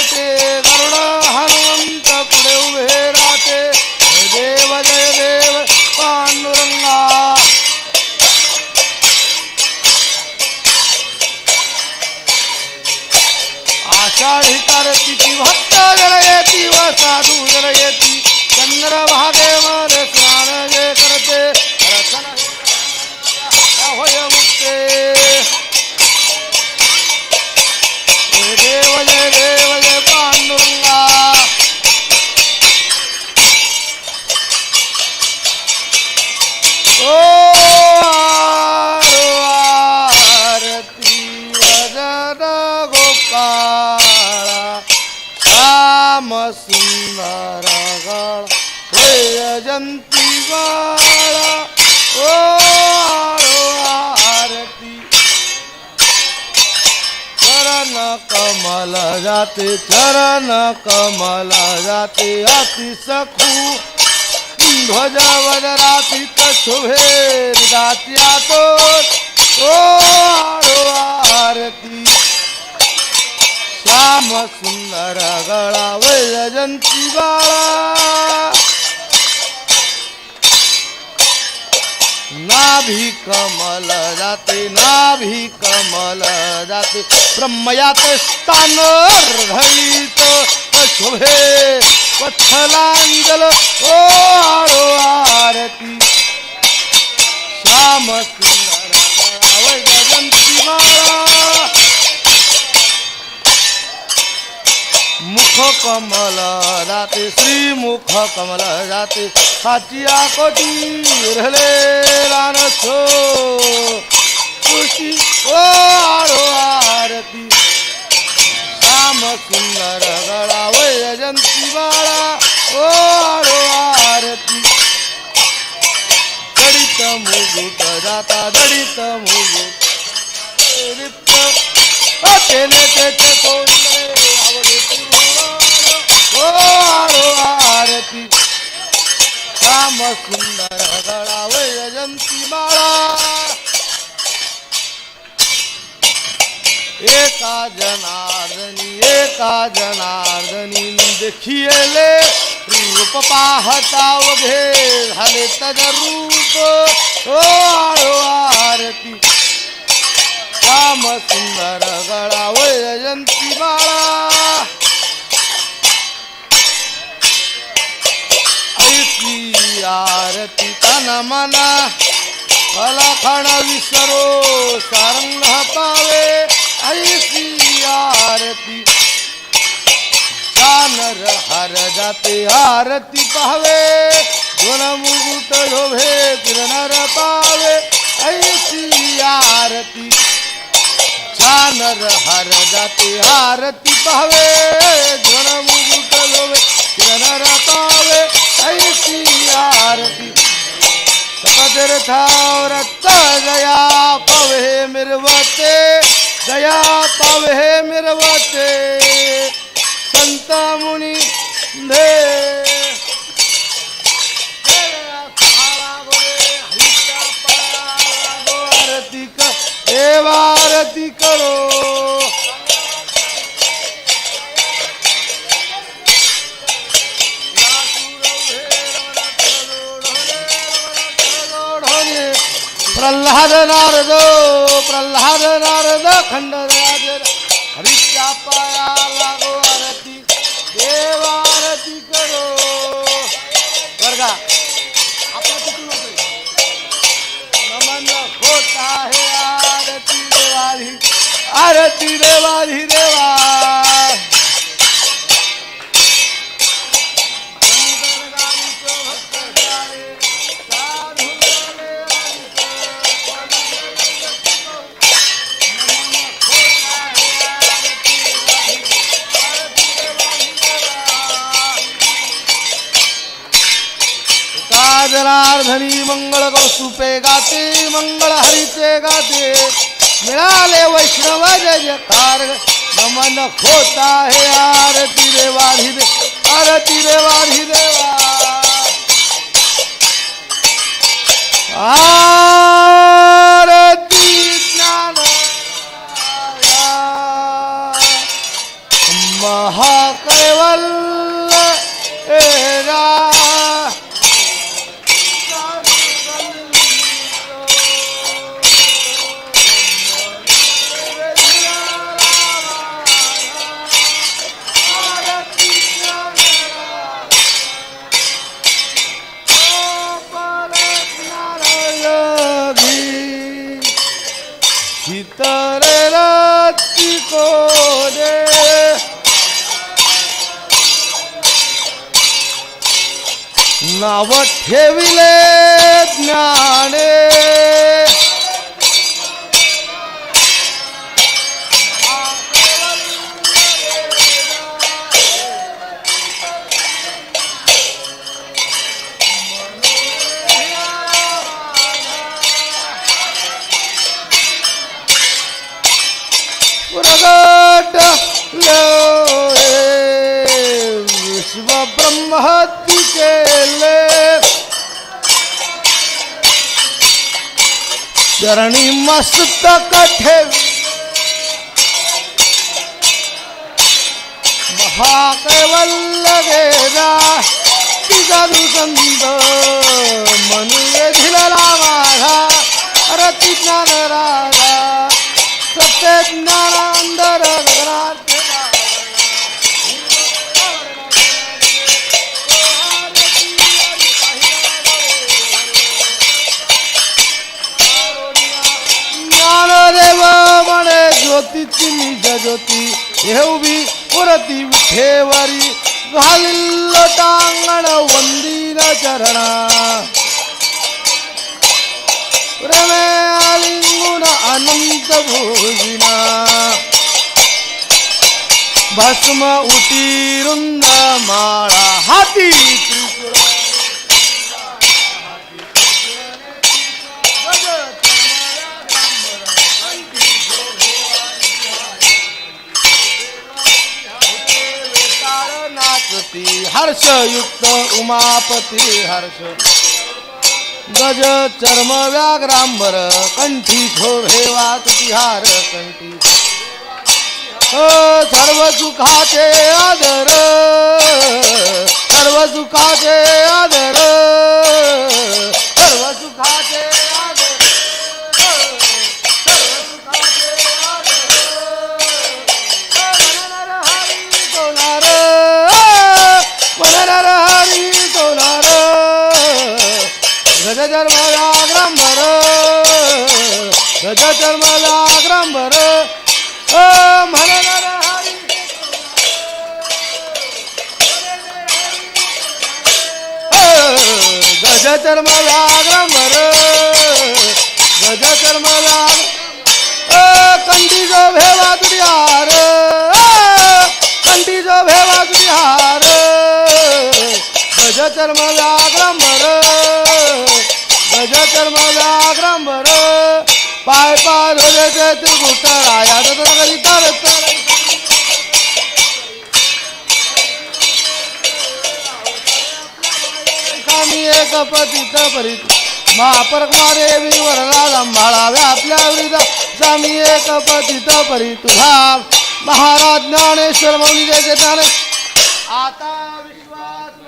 থেকে सुंदर गळ. हे अजंती बाळा ओ आरती. चरण कमल जाते चरण कमल जाते अति सखू. ध्वज वदरातीत शुभे दात्या तो. वैजंती बाळा। नाभी कमल जाते नाभी कमल जाते ब्रह्मयात स्थान अर्धळीत शोभे पथलांजल ओ आरो आरती। श्याम कमल जाते श्री मुख कमल जाते. साचिया कोटी रहले रानसो. खुशी ओ आरो आरती. श्याम सुंदर गळा वैजंती बाळा. ओ आरो आरती. दडित मुगुट जाता दडित श्याम सुंदर गळा वैजंती माळा एका जनार्दनी एका जनार्दनी देखिले रूप पाहता वघे झाले तद रूप ओ आळो आरती श्याम सुंदर गळा वैजंती बाळा. आरती तन मना कलाखण विसरो सारंग पावे ऐसी आरती. कानर हर जाते आरती पावे दोन मुकुट शोभे किरणर पावे ऐसी आरती. छानर हर जाते आरती पावे दोन पवे मिरवते संत मुनी धे प्रल्हाद नारद प्रल्हाद नारद खंडराज हरीच्या पाया लागो आरती देव आरती करो वर्गा आपला किती होतोय? नमन होत आहे आरती देवाधी आरती देवाली देवा मंगलार्धनी मंगळ कौस्तुपे गाते मंगळ हरीचे गाते. मिळाले वैष्णव जय जयकार नमन होत आहे आरती देवाधी दे आरती रे देवा शीतरे कोरे नाव ठेविले ज्ञाने. प्रगट विश्व ब्रह्महत्ती केले चरणी मस्त कठे महाकैवल्य गेला तिचा दुसंत मनुये माझा रती ज्ञान ज्योतीची निज ज्योती हे पुरती विठेवरी घालिल्ल टांगण वंदीन चरणा. प्रेमे आलिंगुन अनंत भोजिना. भस्म हर्षयुक्त उमापती हर्ष। गज चर्म व्याघ्रांबर कंठी शोभे वातुती कंठी। सर्व सुखाचे आदर सर्व सुखाचे आदर। गज चर्म व्याघ्रांबर अ, मनर हरी. गज चर्म व्याघ्रांबर गज चर्म व्याघ्र कंठी जो भेवा तुझी हार कंठी जो भेवा तुझी गज चर्म व्याघ्रांबर गज चर्म व्याघ्रांबर पाय पाय धोल्याचे त्रिकुट राया करी एक पतित परित महापरक मारे सांभाळाव्या आपल्या वृद्ध स्वामी एक पतित परी तुझा महाराज ज्ञानेश्वर मौली जय ज्ञाने आता विश्वास